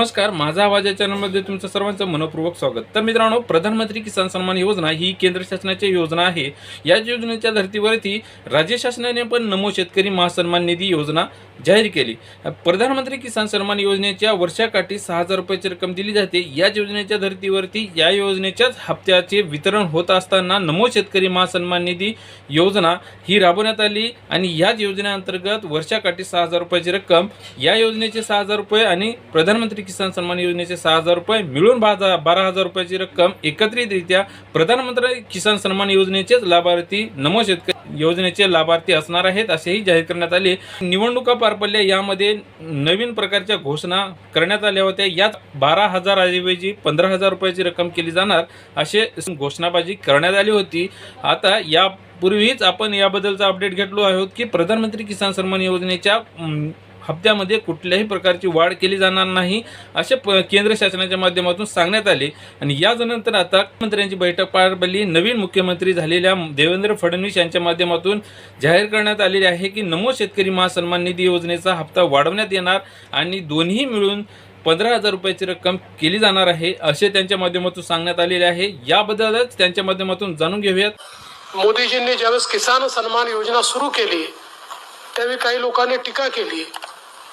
नमस्कार माझा आवाज या चॅनलमध्ये तुमचं सर्वांचं मनपूर्वक स्वागत. तर मित्रांनो प्रधानमंत्री किसान सन्मान योजना ही केंद्र शासनाची योजना आहे. या योजनेच्या धर्तीवरती राज्य शासनाने पण नमो शेतकरी महासन्मान निधी योजना जाहीर केली. प्रधानमंत्री किसान सन्मान योजनेच्या वर्षाकाठी सहा हजार रुपयाची रक्कम दिली जाते. या योजनेच्या धर्तीवरती या योजनेच्याच हप्त्याचे वितरण होत असताना नमो शेतकरी महासन्मान निधी योजना ही राबवण्यात आली आणि याच योजनेअंतर्गत वर्षाकाठी सहा हजार रुपयाची रक्कम या योजनेचे सहा हजार रुपये आणि प्रधानमंत्री किसान सन्मान योजनेचे सहा हजार रुपये मिळून बाजा बारा हजार रुपयाची रक्कम एकत्रितरित्या प्रधानमंत्री किसान सन्मान योजनेचेच लाभार्थी नमो शेतकरी योजनेचे लाभार्थी असणार आहेत असेही जाहीर करण्यात आले. निवडणुका पार पडल्या यामध्ये नवीन प्रकारच्या घोषणा करण्यात आल्या होत्या. यात बारा हजार ऐवजी पंधरा हजार रुपयाची रक्कम केली जाणार असे घोषणाबाजी करण्यात आली होती. आता या पूर्वीच आपण याबद्दलचा अपडेट घेतलो आहोत की प्रधानमंत्री किसान सन्मान योजनेच्या हप्त्यामध्ये कुठल्याही प्रकारची वाढ केली जाणार नाही असे प केंद्र शासनाच्या माध्यमातून सांगण्यात आले. आणि यानंतर आता मंत्र्यांची बैठक पार पडली. नवीन मुख्यमंत्री झालेल्या देवेंद्र फडणवीस यांच्या माध्यमातून जाहीर करण्यात आलेले आहे की नमो शेतकरी महासन्मान निधी योजनेचा हप्ता वाढवण्यात येणार आणि दोन्ही मिळून पंधरा हजार रुपयाची रक्कम केली जाणार आहे असे त्यांच्या माध्यमातून सांगण्यात आलेले आहे. याबद्दलच त्यांच्या माध्यमातून जाणून घेऊयात. मोदीजींनी ज्यावेळेस किसान सन्मान योजना सुरू केली त्यावेळी काही लोकांनी टीका केली.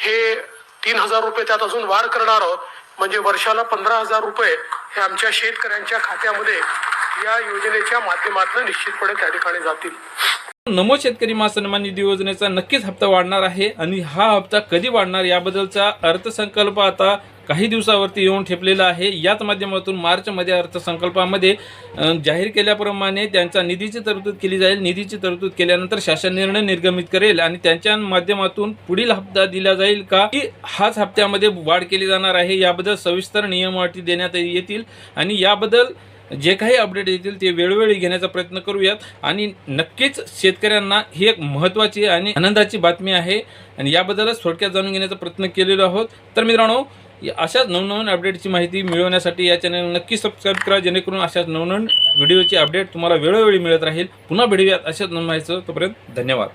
हे तीन हजार रुपये त्यात अजून वाढ करणार आहोत. म्हणजे वर्षाला पंधरा हजार रुपये हे आमच्या शेतकऱ्यांच्या खात्यामध्ये या योजनेच्या माध्यमातून निश्चितपणे त्या ठिकाणी जातील. नमो शेतकरी महासन्मान निधी योजनेचा नक्कीच हप्ता वाढणार आहे आणि हा हप्ता कधी वाढणार याबद्दलचा अर्थसंकल्प आता काही दिवसावरती येऊन ठेपलेला आहे. याच माध्यमातून मार्चमध्ये अर्थसंकल्पामध्ये जाहीर केल्याप्रमाणे त्यांचा निधीची तरतूद केली जाईल. निधीची तरतूद केल्यानंतर शासन निर्णय निर्गमित करेल आणि त्यांच्या माध्यमातून पुढील हप्ता दिला जाईल का? की हाच हप्त्यामध्ये वाढ केली जाणार आहे याबद्दल सविस्तर नियम अटी देण्यात येतील आणि याबद्दल जे काही अपडेट येतील ते वेळोवेळी घेण्याचा प्रयत्न करूयात. आणि नक्कीच शेतकऱ्यांना ही एक महत्त्वाची आणि आनंदाची बातमी आहे. आणि याबद्दलच थोडक्यात जाणून घेण्याचा प्रयत्न केलेलो आहोत. तर मित्रांनो या अशाच नवनवीन अपडेटची माहिती मिळवण्यासाठी या चॅनल नक्की सबस्क्राईब करा जेणेकरून अशाच नवनवीन व्हिडिओची अपडेट तुम्हाला वेळोवेळी मिळत राहील. पुन्हा भेटूयात अशाच नवीन माहिती तोपर्यंत धन्यवाद.